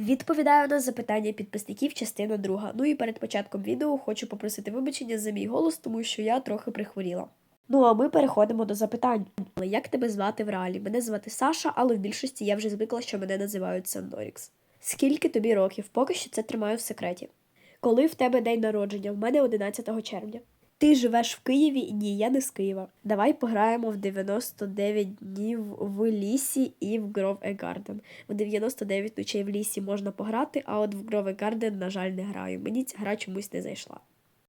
Відповідаю на запитання підписників, частина друга. Ну і перед початком відео хочу попросити вибачення за мій голос, тому що я трохи прихворіла. Ну а ми переходимо до запитань. Як тебе звати в реалі? Мене звати Саша, але в більшості я вже звикла, що мене називають Сандорікс. Скільки тобі років? Поки що це тримаю в секреті. Коли в тебе день народження? В мене 11 червня. Ти живеш в Києві? Ні, я не з Києва. Давай пограємо в 99 днів в лісі і в Grove A Garden. В 99 ночей в лісі можна пограти, а от в Grove A Garden, на жаль, не граю. Мені ця гра чомусь не зайшла.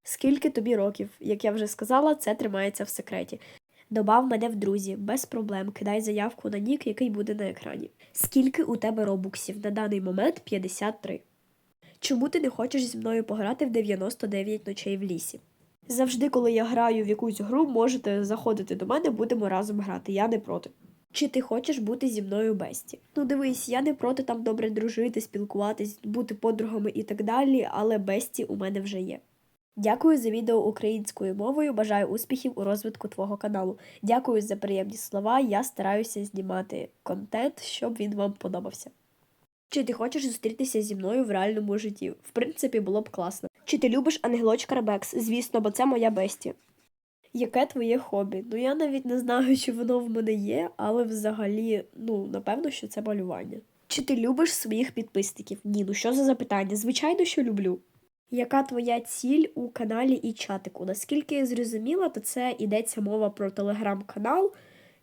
Скільки тобі років? Як я вже сказала, це тримається в секреті. Добав мене в друзі, без проблем. Кидай заявку на нік, який буде на екрані. Скільки у тебе робуксів? На даний момент 53. Чому ти не хочеш зі мною пограти в 99 ночей в лісі? Завжди, коли я граю в якусь гру, можете заходити до мене, будемо разом грати. Я не проти. Чи ти хочеш бути зі мною бесті? Ну дивись, я не проти там добре дружити, спілкуватись, бути подругами і так далі, але бесті у мене вже є. Дякую за відео українською мовою. Бажаю успіхів у розвитку твого каналу. Дякую за приємні слова. Я стараюся знімати контент, щоб він вам подобався. Чи ти хочеш зустрітися зі мною в реальному житті? В принципі, було б класно. Чи ти любиш ангелочка Ребекс? Звісно, бо це моя бесті. Яке твоє хобі? Ну я навіть не знаю, чи воно в мене є, але взагалі, ну, напевно, що це малювання. Чи ти любиш своїх підписників? Ні, ну що за запитання? Звичайно, що люблю. Яка твоя ціль у каналі і чатику? Наскільки я зрозуміла, то це йдеться мова про телеграм-канал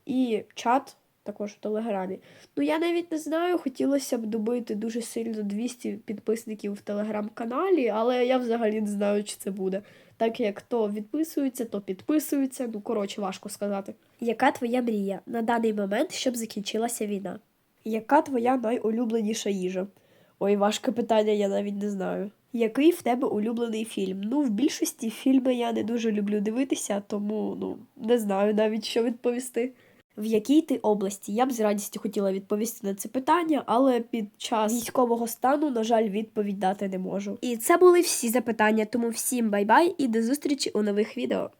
і чат також в телеграмі. Ну я навіть не знаю, хотілося б добити дуже сильно 200 підписників в телеграм-каналі, але я взагалі не знаю, чи це буде. Так як то відписується, то підписується. Ну коротше, важко сказати. Яка твоя мрія на даний момент, щоб закінчилася війна? Яка твоя найулюбленіша їжа? Ой, важке питання, я навіть не знаю. Який в тебе улюблений фільм? Ну, в більшості фільми я не дуже люблю дивитися, тому ну не знаю навіть що відповісти. В якій ти області? Я б з радістю хотіла відповісти на це питання, але під час військового стану, на жаль, відповідь дати не можу. І це були всі запитання, тому всім бай-бай і до зустрічі у нових відео.